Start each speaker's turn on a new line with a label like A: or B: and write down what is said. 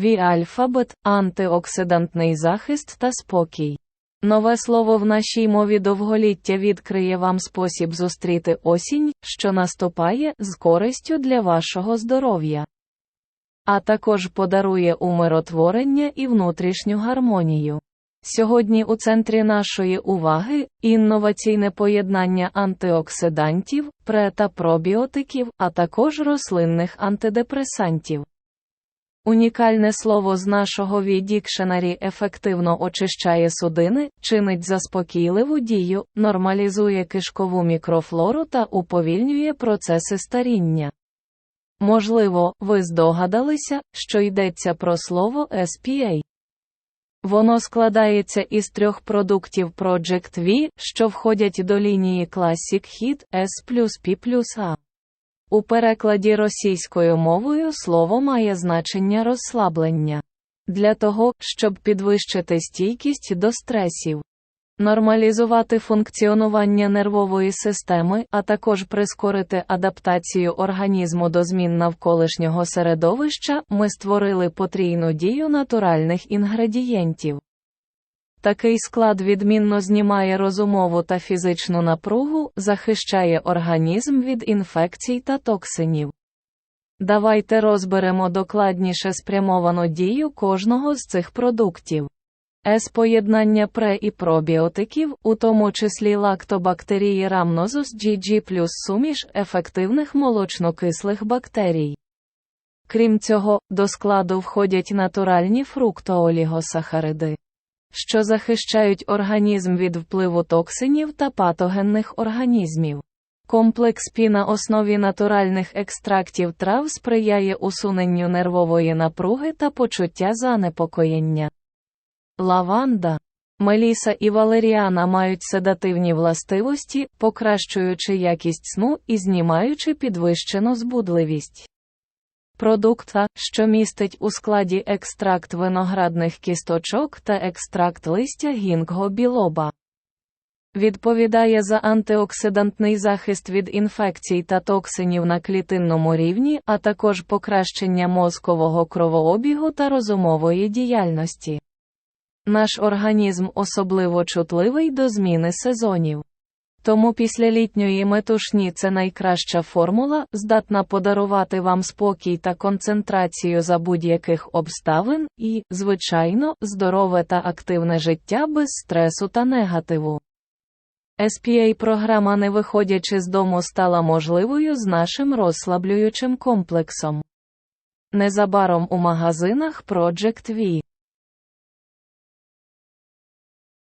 A: V-альфабет, антиоксидантний захист та спокій. Нове слово в нашій мові довголіття відкриє вам спосіб зустріти осінь, що наступає, з користю для вашого здоров'я. А також подарує умиротворення і внутрішню гармонію. Сьогодні у центрі нашої уваги інноваційне поєднання антиоксидантів, пре та пробіотиків, а також рослинних антидепресантів. Унікальне слово з нашого V-Dictionary ефективно очищає судини, чинить заспокійливу дію, нормалізує кишкову мікрофлору та уповільнює процеси старіння. Можливо, ви здогадалися, що йдеться про слово SPA. Воно складається із трьох продуктів Project V, що входять до лінії Classic Hit S плюс плюс A. У перекладі російською мовою слово має значення розслаблення. Для того, щоб підвищити стійкість до стресів, нормалізувати функціонування нервової системи, а також прискорити адаптацію організму до змін навколишнього середовища, ми створили потрійну дію натуральних інгредієнтів. Такий склад відмінно знімає розумову та фізичну напругу, захищає організм від інфекцій та токсинів. Давайте розберемо докладніше спрямовану дію кожного з цих продуктів. С-поєднання пре і пробіотиків, у тому числі лактобактерії Rhamnosus GG плюс суміш ефективних молочнокислих бактерій. Крім цього, до складу входять натуральні фруктоолігосахариди що захищають організм від впливу токсинів та патогенних організмів. Комплекс пі на основі натуральних екстрактів трав сприяє усуненню нервової напруги та почуття занепокоєння. Лаванда, меліса і валеріана мають седативні властивості, покращуючи якість сну і знімаючи підвищену збудливість. Продукта, що містить у складі екстракт виноградних кісточок та екстракт листя гінгго білоба. Відповідає за антиоксидантний захист від інфекцій та токсинів на клітинному рівні, а також покращення мозкового кровообігу та розумової діяльності. Наш організм особливо чутливий до зміни сезонів. Тому після літньої метушні це найкраща формула, здатна подарувати вам спокій та концентрацію за будь-яких обставин і, звичайно, здорове та активне життя без стресу та негативу. SPA програма, не виходячи з дому, стала можливою з нашим розслаблюючим комплексом. Незабаром у магазинах Project V.